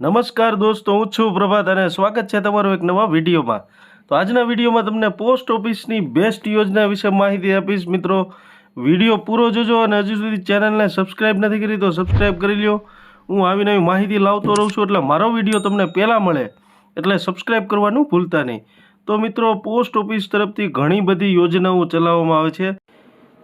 નમસ્કાર દોસ્તો, હું છું પ્રભાત અને સ્વાગત છે તમારું એક નવા વિડીયોમાં. તો આજના વિડીયોમાં તમને પોસ્ટ ઓફિસની બેસ્ટ યોજના વિશે માહિતી આપીશ. મિત્રો, વીડિયો પૂરો જોજો અને હજુ સુધી ચેનલને સબસ્ક્રાઈબ નથી કરી તો સબસ્ક્રાઈબ કરી લ્યો. હું આવી નવી માહિતી લાવતો રહું છું એટલે મારો વીડિયો તમને પહેલાં મળે, એટલે સબસ્ક્રાઈબ કરવાનું ભૂલતા નહીં. તો મિત્રો, પોસ્ટ ઓફિસ તરફથી ઘણી બધી યોજનાઓ ચલાવવામાં આવે છે.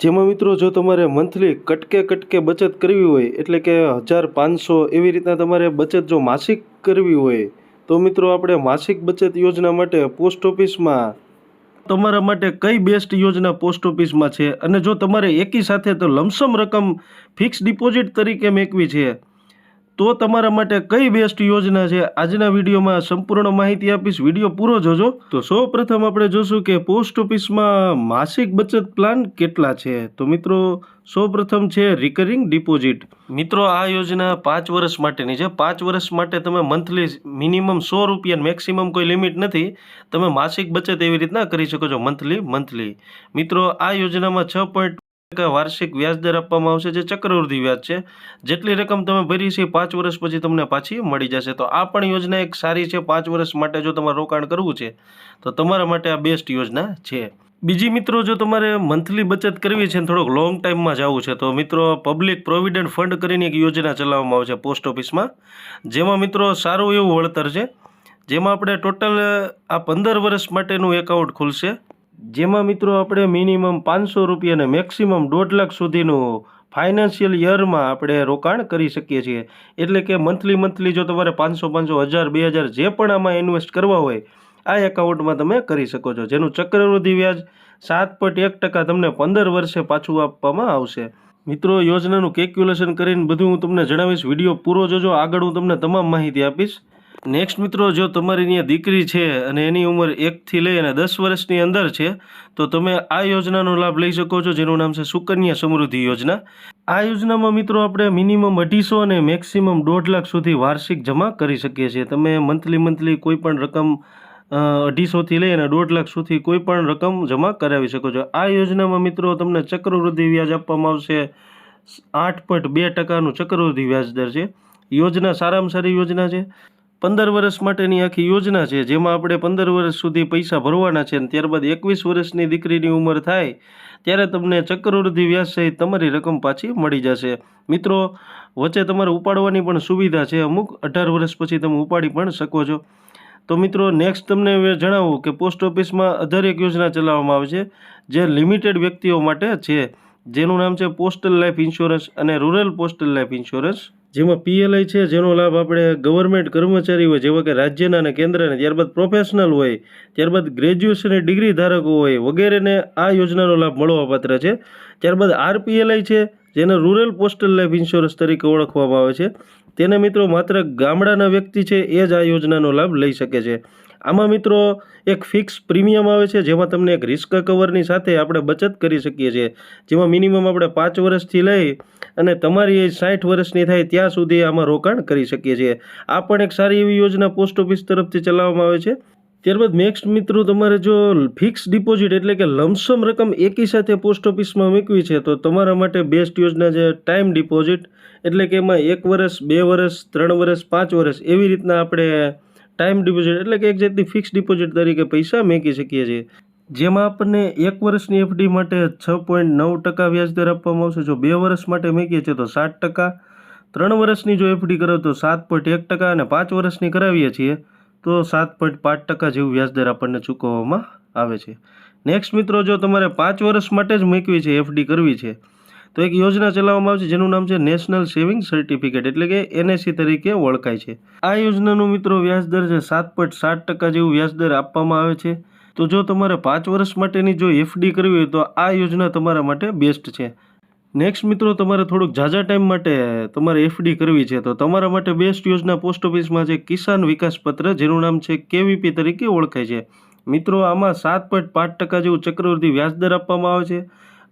જેમાં મિત્રો જો તમારે મંથલી કટકે કટકે બચત કરવી હોય, એટલે કે હજાર પાંચસો એવી રીતના તમારે બચત જો માસિક કરવી હોય, તો મિત્રો આપણે માસિક બચત યોજના માટે પોસ્ટ ઓફિસમાં તમારા માટે કઈ બેસ્ટ યોજના પોસ્ટ ઓફિસમાં છે? અને જો તમારે એકી સાથે તો લમસમ રકમ ફિક્સ ડિપોઝિટ તરીકે મેકવી છે. તો તમારા માટે કઈ બેસ્ટ યોજના છે? આજના વિડીયોમાં સંપૂર્ણ માહિતી આપીશ. વીડિયો પૂરો જોજો. તો સૌ પ્રથમ આપણે જોશું કે પોસ્ટ ઓફિસમાં માસિક બચત પ્લાન કેટલા છે? તો મિત્રો સૌ પ્રથમ છે રિકરિંગ ડિપોઝિટ મિત્રો, આ યોજના પાંચ વર્ષ માટેની છે. પાંચ વર્ષ માટે તમે મંથલી મિનિમમ સો રૂપિયા મેક્સિમમ કોઈ લિમિટ નથી. તમે માસિક બચત એવી રીતના કરી શકો છો મંથલી મંથલી મિત્રો, આ યોજનામાં છ પોઈન્ટ વાર્ષિક વ્યાજદર આપવામાં આવશે જે ચક્રવૃદ્ધિ વ્યાજ છે. જેટલી રકમ તમે ભરી છે પાંચ વર્ષ પછી તમને પાછી મળી જશે. તો આ પણ યોજના એક સારી છે. પાંચ વર્ષ માટે જો તમારે રોકાણ કરવું છે, તો તમારા માટે આ બેસ્ટ યોજના છે. બીજી મિત્રો, જો તમારે મંથલી બચત કરવી છે થોડોક લોંગ ટાઈમમાં જવું છે, તો મિત્રો પબ્લિક પ્રોવિડન્ટ ફંડ કરીને એક યોજના ચલાવવામાં આવે છે પોસ્ટ ઓફિસમાં જેમાં મિત્રો સારું એવું વળતર છે. જેમાં આપણે ટોટલ આ પંદર વર્ષ માટેનું એકાઉન્ટ ખુલશે. જેમાં મિત્રો આપણે મિનિમમ પાંચસો રૂપિયા અને મેક્સિમમ દોઢ લાખ સુધીનું ફાઇનાન્શિયલ યરમાં આપણે રોકાણ કરી શકીએ છીએ. એટલે કે મંથલી મંથલી જો તમારે પાંચસો પાંચસો, હજાર, બે હજાર જે પણ આમાં ઇન્વેસ્ટ કરવા હોય, આ એકાઉન્ટમાં તમે કરી શકો છો. જેનું ચક્રવૃદ્ધિ વ્યાજ સાત પોઈન્ટ એક ટકા તમને પંદર વર્ષે પાછું આપવામાં આવશે. મિત્રો, યોજનાનું કેલ્ક્યુલેશન કરીને બધું હું તમને જણાવીશ. વીડિયો પૂરો જોજો. આગળ હું તમને તમામ માહિતી આપીશ. નેક્સ્ટ મિત્રો, જો તમારી અહીંયા દીકરી છે અને એની ઉંમર એકથી લઈ અને દસ વર્ષની અંદર છે, તો તમે આ યોજનાનો લાભ લઈ શકો છો, જેનું નામ છે સુકન્યા સમૃદ્ધિ યોજના. આ યોજનામાં મિત્રો, આપણે મિનિમમ અઢીસો અને મેક્સિમમ દોઢ લાખ સુધી વાર્ષિક જમા કરી શકીએ છીએ. તમે મંથલી મંથલી કોઈ પણ રકમ અઢીસોથી લઈ અને દોઢ લાખ સુધી કોઈ પણ રકમ જમા કરાવી શકો છો. આ યોજનામાં મિત્રો, તમને ચક્રવૃદ્ધિ વ્યાજ આપવામાં આવશે. આઠ પોઈન્ટ બે ટકાનું ચક્રવૃદ્ધિ વ્યાજદર છે. યોજના સારામાં સારી યોજના છે. પંદર વર્ષ માટેની આખી યોજના છે, જેમાં આપણે પંદર વર્ષ સુધી પૈસા ભરવાના છે અને ત્યારબાદ એકવીસ વર્ષની દીકરીની ઉંમર થાય, ત્યારે તમને ચક્રવૃદ્ધિ વ્યાજ સહિત તમારી રકમ પાછી મળી જશે. મિત્રો, વચ્ચે તમારે ઉપાડવાની પણ સુવિધા છે. અમુક અઢાર વર્ષ પછી તમે ઉપાડી પણ શકો છો. તો મિત્રો નેક્સ્ટ તમને જણાવું કે પોસ્ટ ઓફિસમાં અધર એક યોજના ચલાવવામાં આવે છે, જે લિમિટેડ વ્યક્તિઓ માટે છે. જેનું નામ છે પોસ્ટલ લાઈફ ઇન્સ્યોરન્સ અને રૂરલ પોસ્ટલ લાઈફ ઇન્સ્યોરન્સ. જેમાં પીએલઆઈ છે, જેનો લાભ આપણે ગવર્મેન્ટ કર્મચારી હોય, જેવા કે રાજ્યના અને કેન્દ્રના, ત્યારબાદ પ્રોફેશનલ હોય, ત્યારબાદ ગ્રેજ્યુએશન ડિગ્રી ધારકો હોય, વગેરેને આ યોજનાનો લાભ મળવાપાત્ર છે. ત્યારબાદ આરપીએલઆઈ છે, જેને રૂરલ પોસ્ટલ લાઈફ ઇન્સ્યોરન્સ તરીકે ઓળખવામાં આવે છે. તેને મિત્રો માત્ર ગામડાના વ્યક્તિ છે, એ જ આ યોજનાનો લાભ લઈ શકે છે. આમાં મિત્રો એક ફિક્સ પ્રીમિયમ આવે છે, જેમાં તમને એક રિસ્ક કવરની સાથે આપણે બચત કરી શકીએ છીએ. જેમાં મિનિમમ આપણે પાંચ વર્ષથી લઈ અને તમારી એજ સાઠ વર્ષની થાય ત્યાં સુધી આમાં રોકાણ કરી શકીએ છીએ. આ પણ એક સારી એવી યોજના પોસ્ટ ઓફિસ તરફથી ચલાવવામાં આવે છે. ત્યારબાદ નેક્સ્ટ મિત્રો તમારે જો ફિક્સ ડિપોઝિટ એટલે કે લમસમ રકમ એકી સાથે પોસ્ટ ઓફિસમાં મૂકવી છે, તો તમારા માટે બેસ્ટ યોજના છે ટાઈમ ડિપોઝિટ એટલે કે એમાં એક વર્ષ, બે વર્ષ, ત્રણ વર્ષ, પાંચ વર્ષ એવી રીતના આપણે ટાઈમ ડિપોઝિટ એટલે કે એક જાતની ફિક્સ ડિપોઝિટ તરીકે પૈસા મેકી શકીએ છીએ. જેમાં આપણને એક વર્ષની એફડી માટે છ પોઈન્ટ નવ ટકા વ્યાજદર આપવામાં આવશે. જો બે વર્ષ માટે મેકીએ છીએ તો સાત ટકા. ત્રણ વર્ષની જો એફડી કરો તો સાત પોઈન્ટ એક ટકા અને પાંચ વર્ષની કરાવીએ છીએ તો સાત પોઈન્ટ પાંચ ટકા જેવું વ્યાજદર આપણને ચૂકવવામાં આવે છે. નેક્સ્ટ મિત્રો, જો તમારે પાંચ વર્ષ માટે જ મૂકવી છે એફડી કરવી છે તો એક યોજના ચલાવવામાં આવે છે જેનું નામ છે નેશનલ સેવિંગ સર્ટિફિકેટ, એટલે કે એનએસસી તરીકે ઓળખાય છે. આ યોજનાનું મિત્રો વ્યાજદર છે સાત પોઈન્ટ સાત ટકા જેવું વ્યાજદર આપવામાં આવે છે. તો જો તમારે પાંચ વર્ષ માટેની જો એફડી કરવી હોય તો આ યોજના તમારા માટે બેસ્ટ છે. નેક્સ્ટ મિત્રો, તમારે થોડુંક ઝાઝા ટાઈમ માટે તમારે એફડી કરવી છે. તો તમારા માટે બેસ્ટ યોજના પોસ્ટ ઓફિસમાં છે કિસાન વિકાસ પત્ર, જેનું નામ છે કેવીપી તરીકે ઓળખાય છે. મિત્રો, આમાં સાત પોઈન્ટ પાંચ ટકા જેવું ચક્રવૃદ્ધિ વ્યાજદર આપવામાં આવે છે.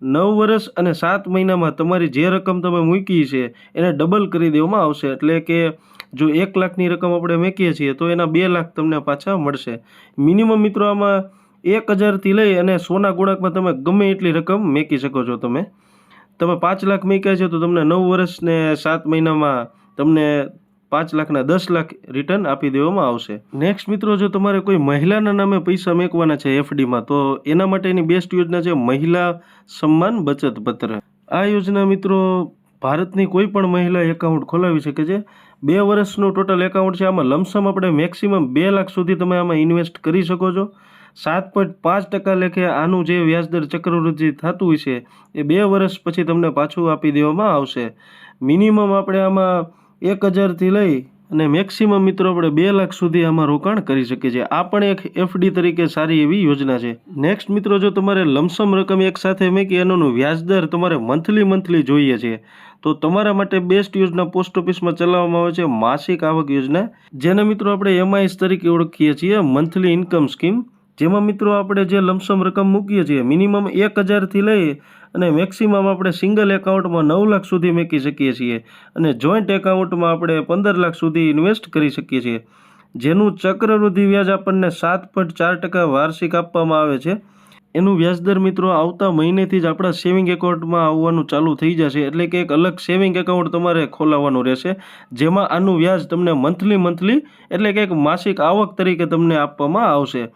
નવ વર્ષ અને સાત મહિનામાં તમારી જે રકમ તમે મૂકી છે, એને ડબલ કરી દેવામાં આવશે. એટલે કે જો એક લાખની રકમ આપણે મૂકીએ છીએ, તો એના બે લાખ તમને પાછા મળશે. મિનિમમ મિત્રો, આમાં એક હજારથી લઈ અને સોના ગુણાંકમાં તમે ગમે એટલી રકમ મૂકી શકો છો તમે. તમે પાંચ લાખ મૂક્યા છે, તો તમને નવ વર્ષ ને સાત મહિનામાં તમને પાંચ લાખના દસ લાખ રિટર્ન આપી દેવામાં આવશે. નેક્સ્ટ મિત્રો, જો તમારે કોઈ મહિલાના નામે પૈસા મેકવાના છે એફડીમાં તો એના માટેની બેસ્ટ યોજના છે મહિલા સન્માન બચત પત્ર. આ યોજના મિત્રો, ભારતની કોઈ પણ મહિલા એકાઉન્ટ ખોલાવી શકે છે. બે વર્ષનું ટોટલ એકાઉન્ટ છે, આમાં લમસમ આપણે મેક્સિમમ બે લાખ સુધી તમે આમાં ઇન્વેસ્ટ કરી શકો છો. સાત પોઈન્ટ પાંચ ટકા લેખે આનું જે વ્યાજદર ચક્રવૃદ્ધિ થતું હોય છે, એ બે વર્ષ પછી તમને પાછું આપી દેવામાં આવશે. મિનિમમ આપણે આમાં એક હજારથી લઈ અને મેક્સિમમ મિત્રો આપણે બે લાખ સુધી આમાં રોકાણ કરી શકીએ છીએ. આ પણ એક એફડી તરીકે સારી એવી યોજના છે. નેક્સ્ટ મિત્રો, જો તમારે લમસમ રકમ એક સાથે મેકી એનું વ્યાજદર તમારે મંથલી મંથલી જોઈએ છે, તો તમારા માટે બેસ્ટ યોજના પોસ્ટ ઓફિસમાં ચલાવવામાં આવે છે માસિક આવક યોજના. જેને મિત્રો આપણે એમઆઈએસ તરીકે ઓળખીએ છીએ મંથલી ઇન્કમ સ્કીમ જેમાં મિત્રો આપણે જે લમસમ રકમ મૂકીએ છીએ, મિનિમમ એક હજારથી લઈ અને મેક્સિમમ આપણે સિંગલ એકાઉન્ટમાં નવ લાખ સુધી મૂકી શકીએ છીએ અને જોઈન્ટ એકાઉન્ટમાં આપણે પંદર લાખ સુધી ઇન્વેસ્ટ કરી શકીએ છીએ. જેનું ચક્રવૃદ્ધિ વ્યાજ આપણને સાત પોઈન્ટ ચાર ટકા વાર્ષિક આપવામાં આવે છે. એનું વ્યાજદર મિત્રો આવતા મહિનેથી જ આપણા સેવિંગ એકાઉન્ટમાં આવવાનું ચાલુ થઈ જશે, એટલે કે એક અલગ સેવિંગ એકાઉન્ટ તમારે ખોલાવવાનું રહેશે, જેમાં આનું વ્યાજ તમને મંથલી મંથલી, એટલે કે એક માસિક આવક તરીકે તમને આપવામાં આવશે.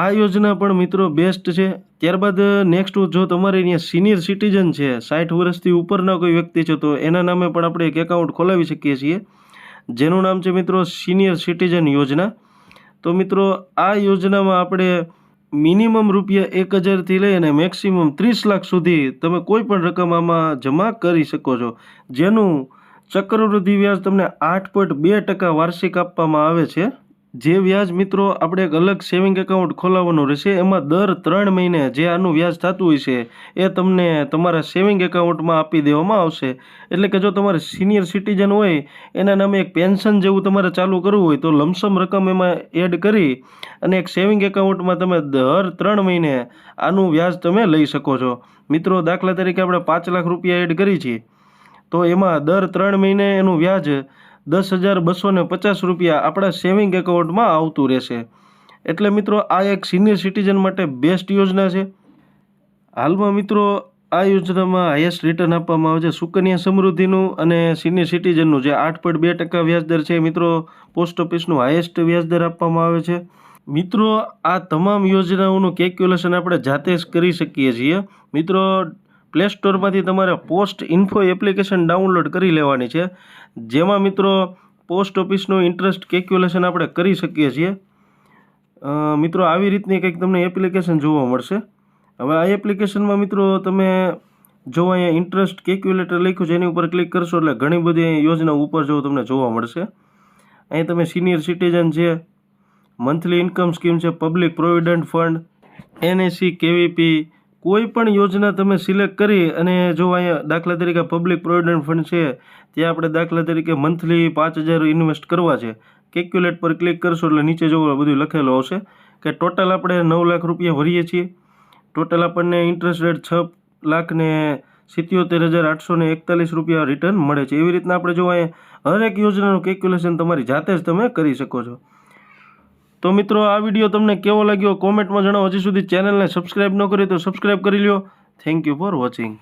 આ યોજના પણ મિત્રો બેસ્ટ છે. ત્યારબાદ નેક્સ્ટ જો તમારે અહીંયા સિનિયર સિટીઝન છે, સાઠ વર્ષથી ઉપરના કોઈ વ્યક્તિ છે, તો એના નામે પણ આપણે એક એકાઉન્ટ ખોલાવી શકીએ છીએ. જેનું નામ છે મિત્રો સિનિયર સિટીઝન યોજના. તો મિત્રો, આ યોજનામાં આપણે મિનિમમ રૂપિયા એક હજારથી લઈ અને મેક્સિમમ ત્રીસ લાખ સુધી તમે કોઈ પણ રકમ આમાં જમા કરી શકો છો. જેનું ચક્રવૃદ્ધિ વ્યાજ તમને આઠ પોઈન્ટ બે ટકા વાર્ષિક આપવામાં આવે છે. જે વ્યાજ મિત્રો આપણે એક અલગ સેવિંગ એકાઉન્ટ ખોલાવવાનું રહેશે, એમાં દર ત્રણ મહિને જે આનું વ્યાજ થતું હોય છે, એ તમને તમારા સેવિંગ એકાઉન્ટમાં આપી દેવામાં આવશે. એટલે કે જો તમારે સિનિયર સિટીઝન હોય, એના નામે એક પેન્શન જેવું તમારે ચાલુ કરવું હોય, તો લમસમ રકમ એમાં એડ કરી અને એક સેવિંગ એકાઉન્ટમાં તમે દર ત્રણ મહિને આનું વ્યાજ તમે લઈ શકો છો. મિત્રો, દાખલા તરીકે આપણે પાંચ લાખ રૂપિયા એડ કરી છીએ. તો એમાં દર ત્રણ મહિને એનું વ્યાજ દસ હજાર બસો પચાસ રૂપિયા આપણા સેવિંગ એકાઉન્ટમાં આવતું રહેશે. એટલે મિત્રો, આ એક સિનિયર સિટીઝન માટે બેસ્ટ યોજના છે. હાલમાં મિત્રો, આ યોજનામાં હાઈએસ્ટ રિટર્ન આપવામાં આવે છે. સુકન્યા સમૃદ્ધિનું અને સિનિયર સિટીઝનનું જે આઠ પોઈન્ટ બે ટકા વ્યાજદર છે, મિત્રો પોસ્ટ ઓફિસનું હાઈએસ્ટ વ્યાજદર આપવામાં આવે છે. મિત્રો, આ તમામ યોજનાઓનું કેલ્ક્યુલેશન આપણે જાતે જ કરી શકીએ છીએ. મિત્રો પ્લે સ્ટોરમાંથી તમારે પોસ્ટ ઇન્ફો એપ્લિકેશન ડાઉનલોડ કરી લેવાની છે. જેમાં મિત્રો પોસ્ટ ઓફિસનું ઇન્ટરેસ્ટ કેલ્ક્યુલેશન આપણે કરી શકીએ છીએ. મિત્રો આવી રીતની કંઈક તમને એપ્લિકેશન જોવા મળશે. હવે આ એપ્લિકેશનમાં મિત્રો તમે જો અહીંયા ઇન્ટરેસ્ટ કેલ્ક્યુલેટર લખ્યું છે, એની ઉપર ક્લિક કરશો એટલે ઘણી બધી યોજના ઉપર જો તમને જોવા મળશે. અહીં તમે સિનિયર સિટીઝન છે, મંથલી ઇન્કમ સ્કીમ છે, public provident fund, NAC, KVP કોઈ પણ યોજના તમે સિલેક્ટ કરી અને જો અહીંયા દાખલા તરીકે પબ્લિક પ્રોવિડન્ટ ફંડ છે, ત્યાં આપણે દાખલા તરીકે મંથલી પાંચ હજાર ઇન્વેસ્ટ કરવા છે. કેલ્ક્યુલેટ પર ક્લિક કરશો એટલે નીચે જો બધું લખેલું આવશે કે ટોટલ આપણે નવ લાખ રૂપિયા ભરીએ છીએ. ટોટલ આપણને ઇન્ટરેસ્ટ રેટ છ લાખ ને સિત્યોતેર હજાર આઠસો ને એકતાલીસ રૂપિયા રિટર્ન મળે છે. એવી રીતના આપણે જો અહીંયા હરેક યોજનાનું કેલ્ક્યુલેશન તમારી જાતે જ તમે કરી શકો છો. તો મિત્રો, આ વીડિયો તમને કેવો લાગ્યો? કોમેન્ટમાં જણાવો. હજી સુધી ચેનલને સબસ્ક્રાઇબ ન કરી તો સબસ્ક્રાઇબ કરી લ્યો. Thank you for watching